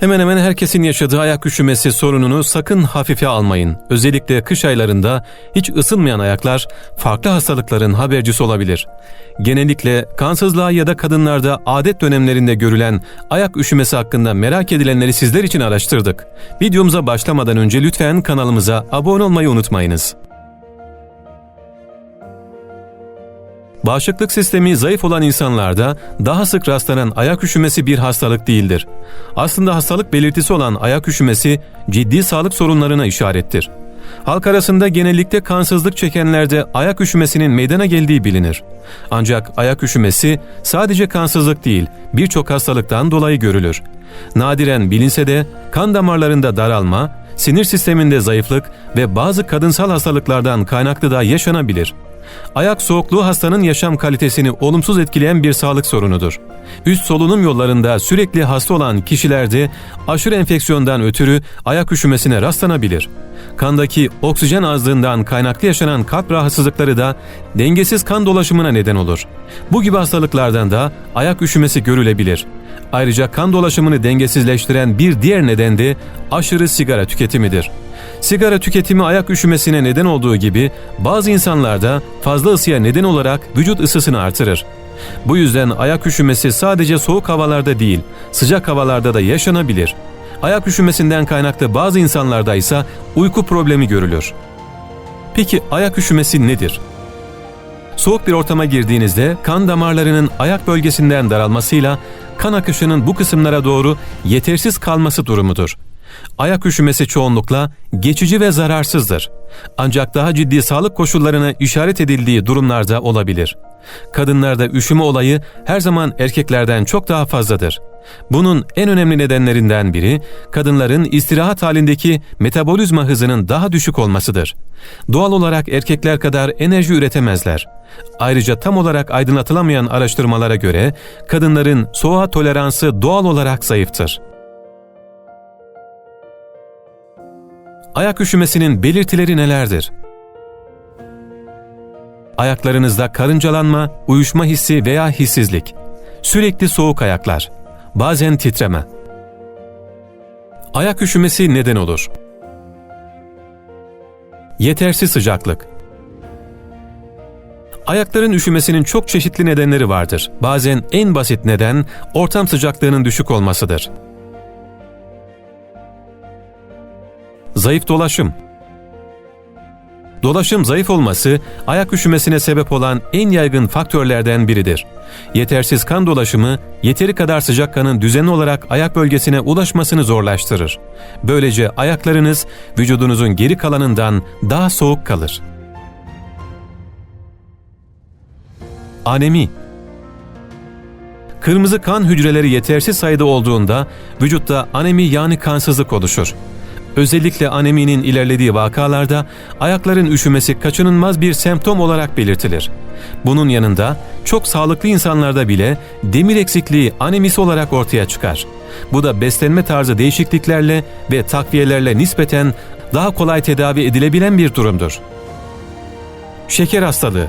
Hemen hemen herkesin yaşadığı ayak üşümesi sorununu sakın hafife almayın. Özellikle kış aylarında hiç ısınmayan ayaklar farklı hastalıkların habercisi olabilir. Genellikle kansızlığa ya da kadınlarda adet dönemlerinde görülen ayak üşümesi hakkında merak edilenleri sizler için araştırdık. Videomuza başlamadan önce lütfen kanalımıza abone olmayı unutmayınız. Bağışıklık sistemi zayıf olan insanlarda daha sık rastlanan ayak üşümesi bir hastalık değildir. Aslında hastalık belirtisi olan ayak üşümesi ciddi sağlık sorunlarına işarettir. Halk arasında genellikle kansızlık çekenlerde ayak üşümesinin meydana geldiği bilinir. Ancak ayak üşümesi sadece kansızlık değil, birçok hastalıktan dolayı görülür. Nadiren bilinse de kan damarlarında daralma, sinir sisteminde zayıflık ve bazı kadınsal hastalıklardan kaynaklı da yaşanabilir. Ayak soğukluğu hastanın yaşam kalitesini olumsuz etkileyen bir sağlık sorunudur. Üst solunum yollarında sürekli hasta olan kişilerde aşırı enfeksiyondan ötürü ayak üşümesine rastlanabilir. Kandaki oksijen azlığından kaynaklı yaşanan kalp rahatsızlıkları da dengesiz kan dolaşımına neden olur. Bu gibi hastalıklardan da ayak üşümesi görülebilir. Ayrıca kan dolaşımını dengesizleştiren bir diğer neden de aşırı sigara tüketimidir. Sigara tüketimi ayak üşümesine neden olduğu gibi bazı insanlarda fazla ısıya neden olarak vücut ısısını artırır. Bu yüzden ayak üşümesi sadece soğuk havalarda değil, sıcak havalarda da yaşanabilir. Ayak üşümesinden kaynaklı bazı insanlarda ise uyku problemi görülür. Peki ayak üşümesi nedir? Soğuk bir ortama girdiğinizde kan damarlarının ayak bölgesinden daralmasıyla kan akışının bu kısımlara doğru yetersiz kalması durumudur. Ayak üşümesi çoğunlukla geçici ve zararsızdır. Ancak daha ciddi sağlık koşullarına işaret edildiği durumlarda olabilir. Kadınlarda üşüme olayı her zaman erkeklerden çok daha fazladır. Bunun en önemli nedenlerinden biri kadınların istirahat halindeki metabolizma hızının daha düşük olmasıdır. Doğal olarak erkekler kadar enerji üretemezler. Ayrıca tam olarak aydınlatılamayan araştırmalara göre kadınların soğuğa toleransı doğal olarak zayıftır. Ayak üşümesinin belirtileri nelerdir? Ayaklarınızda karıncalanma, uyuşma hissi veya hissizlik, sürekli soğuk ayaklar, bazen titreme. Ayak üşümesi neden olur? Yetersiz sıcaklık. Ayakların üşümesinin çok çeşitli nedenleri vardır. Bazen en basit neden ortam sıcaklığının düşük olmasıdır. Zayıf dolaşım. Dolaşım zayıf olması ayak üşümesine sebep olan en yaygın faktörlerden biridir. Yetersiz kan dolaşımı yeteri kadar sıcak kanın düzenli olarak ayak bölgesine ulaşmasını zorlaştırır. Böylece ayaklarınız vücudunuzun geri kalanından daha soğuk kalır. Anemi Kırmızı kan hücreleri yetersiz sayıda olduğunda vücutta anemi yani kansızlık oluşur. Özellikle aneminin ilerlediği vakalarda ayakların üşümesi kaçınılmaz bir semptom olarak belirtilir. Bunun yanında çok sağlıklı insanlarda bile demir eksikliği anemisi olarak ortaya çıkar. Bu da beslenme tarzı değişikliklerle ve takviyelerle nispeten daha kolay tedavi edilebilen bir durumdur. Şeker hastalığı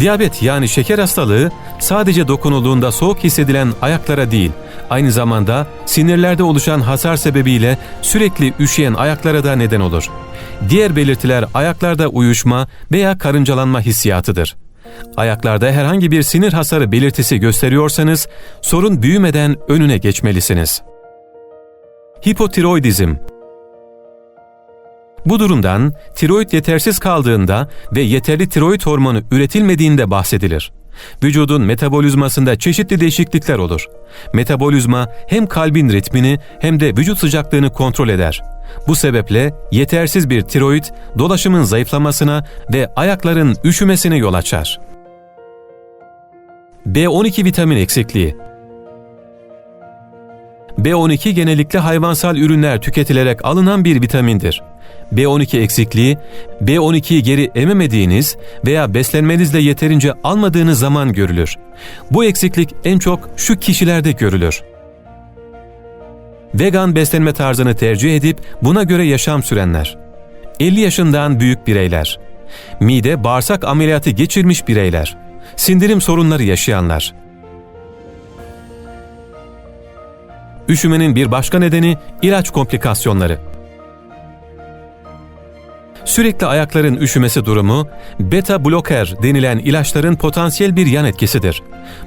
Diyabet yani şeker hastalığı sadece dokunulduğunda soğuk hissedilen ayaklara değil, aynı zamanda sinirlerde oluşan hasar sebebiyle sürekli üşüyen ayaklara da neden olur. Diğer belirtiler ayaklarda uyuşma veya karıncalanma hissiyatıdır. Ayaklarda herhangi bir sinir hasarı belirtisi gösteriyorsanız sorun büyümeden önüne geçmelisiniz. Hipotiroidizm bu durumdan tiroid yetersiz kaldığında ve yeterli tiroid hormonu üretilmediğinde bahsedilir. Vücudun metabolizmasında çeşitli değişiklikler olur. Metabolizma hem kalbin ritmini hem de vücut sıcaklığını kontrol eder. Bu sebeple yetersiz bir tiroid dolaşımın zayıflamasına ve ayakların üşümesine yol açar. B12 vitamin eksikliği B12 genellikle hayvansal ürünler tüketilerek alınan bir vitamindir. B12 eksikliği, B12'yi geri ememediğiniz veya beslenmenizle yeterince almadığınız zaman görülür. Bu eksiklik en çok şu kişilerde görülür. Vegan beslenme tarzını tercih edip buna göre yaşam sürenler. 50 yaşından büyük bireyler. Mide bağırsak ameliyatı geçirmiş bireyler. Sindirim sorunları yaşayanlar Üşümenin bir başka nedeni ilaç komplikasyonları. Sürekli ayakların üşümesi durumu, beta bloker denilen ilaçların potansiyel bir yan etkisidir.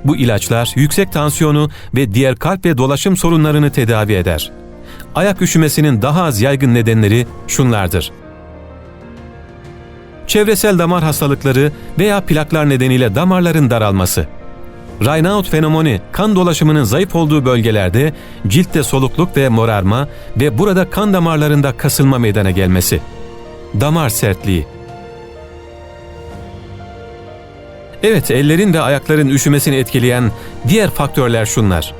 Bu ilaçlar yüksek tansiyonu ve diğer kalp ve dolaşım sorunlarını tedavi eder. Ayak üşümesinin daha az yaygın nedenleri şunlardır. Çevresel damar hastalıkları veya plaklar nedeniyle damarların daralması. Raynaud fenomeni kan dolaşımının zayıf olduğu bölgelerde ciltte solukluk ve morarma ve burada kan damarlarında kasılma meydana gelmesi. Damar sertliği. Evet, ellerin ve ayakların üşümesini etkileyen diğer faktörler şunlar.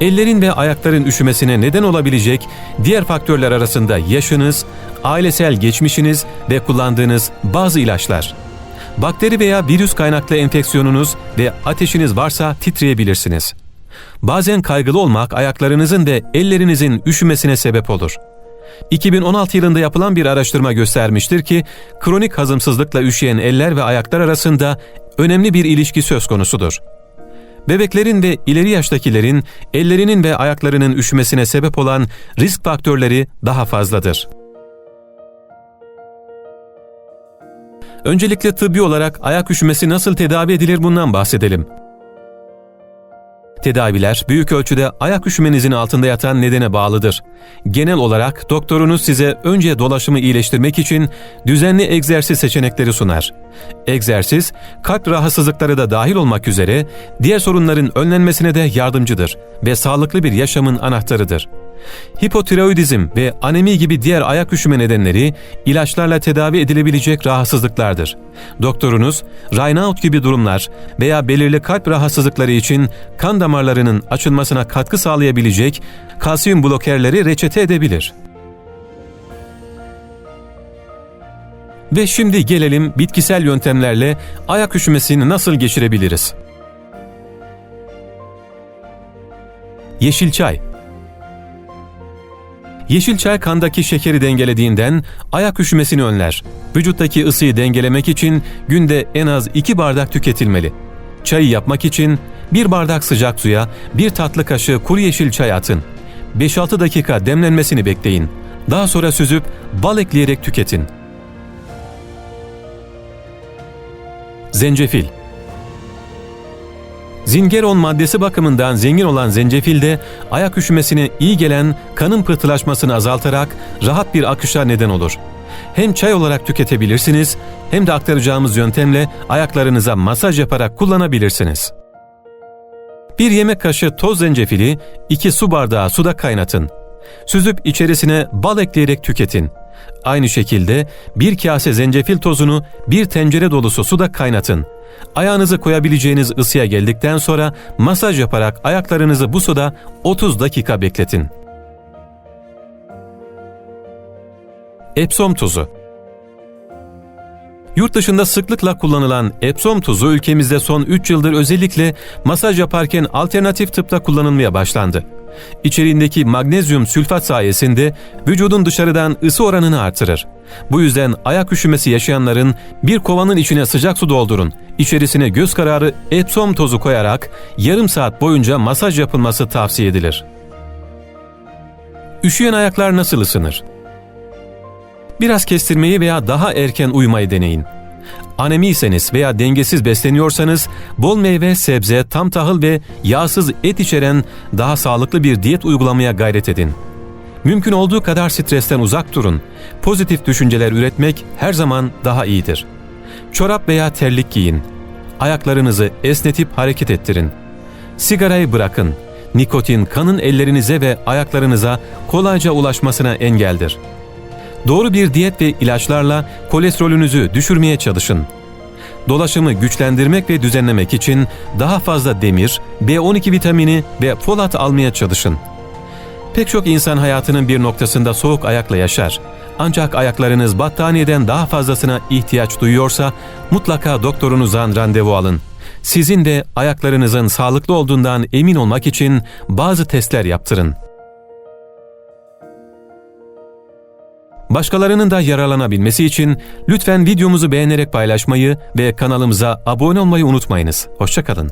Ellerin ve ayakların üşümesine neden olabilecek diğer faktörler arasında yaşınız, ailesel geçmişiniz ve kullandığınız bazı ilaçlar. Bakteri veya virüs kaynaklı enfeksiyonunuz ve ateşiniz varsa titreyebilirsiniz. Bazen kaygılı olmak ayaklarınızın ve ellerinizin üşümesine sebep olur. 2016 yılında yapılan bir araştırma göstermiştir ki kronik hazımsızlıkla üşüyen eller ve ayaklar arasında önemli bir ilişki söz konusudur. Bebeklerin ve ileri yaştakilerin ellerinin ve ayaklarının üşümesine sebep olan risk faktörleri daha fazladır. Öncelikle tıbbi olarak ayak üşümesi nasıl tedavi edilir bundan bahsedelim. Tedaviler büyük ölçüde ayak üşümenizin altında yatan nedene bağlıdır. Genel olarak doktorunuz size önce dolaşımı iyileştirmek için düzenli egzersiz seçenekleri sunar. Egzersiz, kalp rahatsızlıkları da dahil olmak üzere diğer sorunların önlenmesine de yardımcıdır ve sağlıklı bir yaşamın anahtarıdır. Hipotiroidizm ve anemi gibi diğer ayak üşüme nedenleri ilaçlarla tedavi edilebilecek rahatsızlıklardır. Doktorunuz, Raynaud gibi durumlar veya belirli kalp rahatsızlıkları için kan damarlarının açılmasına katkı sağlayabilecek kalsiyum blokerleri reçete edebilir. Ve şimdi gelelim bitkisel yöntemlerle ayak üşümesini nasıl geçirebiliriz? Yeşil çay Yeşil çay kandaki şekeri dengelediğinden ayak üşümesini önler. Vücuttaki ısıyı dengelemek için günde en az 2 bardak tüketilmeli. Çayı yapmak için 1 bardak sıcak suya 1 tatlı kaşığı kuru yeşil çay atın. 5-6 dakika demlenmesini bekleyin. Daha sonra süzüp bal ekleyerek tüketin. Zencefil Zingeron maddesi bakımından zengin olan zencefilde ayak üşümesine iyi gelen kanın pıhtılaşmasını azaltarak rahat bir akışa neden olur. Hem çay olarak tüketebilirsiniz hem de aktaracağımız yöntemle ayaklarınıza masaj yaparak kullanabilirsiniz. Bir yemek kaşığı toz zencefili 2 su bardağı suda kaynatın. Süzüp içerisine bal ekleyerek tüketin. Aynı şekilde bir kase zencefil tozunu bir tencere dolusu suda kaynatın. Ayağınızı koyabileceğiniz ısıya geldikten sonra masaj yaparak ayaklarınızı bu suda 30 dakika bekletin. Epsom tuzu Yurt dışında sıklıkla kullanılan Epsom tuzu ülkemizde son 3 yıldır özellikle masaj yaparken alternatif tıpta kullanılmaya başlandı. İçeriğindeki magnezyum sülfat sayesinde vücudun dışarıdan ısı oranını artırır. Bu yüzden ayak üşümesi yaşayanların bir kovanın içine sıcak su doldurun. İçerisine göz kararı Epsom tozu koyarak yarım saat boyunca masaj yapılması tavsiye edilir. Üşüyen ayaklar nasıl ısınır? Biraz kestirmeyi veya daha erken uyumayı deneyin. Anemiyseniz veya dengesiz besleniyorsanız bol meyve, sebze, tam tahıl ve yağsız et içeren daha sağlıklı bir diyet uygulamaya gayret edin. Mümkün olduğu kadar stresten uzak durun. Pozitif düşünceler üretmek her zaman daha iyidir. Çorap veya terlik giyin. Ayaklarınızı esnetip hareket ettirin. Sigarayı bırakın. Nikotin kanın ellerinize ve ayaklarınıza kolayca ulaşmasına engeldir. Doğru bir diyet ve ilaçlarla kolesterolünüzü düşürmeye çalışın. Dolaşımı güçlendirmek ve düzenlemek için daha fazla demir, B12 vitamini ve folat almaya çalışın. Pek çok insan hayatının bir noktasında soğuk ayakla yaşar. Ancak ayaklarınız battaniyeden daha fazlasına ihtiyaç duyuyorsa mutlaka doktorunuzdan randevu alın. Sizin de ayaklarınızın sağlıklı olduğundan emin olmak için bazı testler yaptırın. Başkalarının da yararlanabilmesi için lütfen videomuzu beğenerek paylaşmayı ve kanalımıza abone olmayı unutmayınız. Hoşçakalın.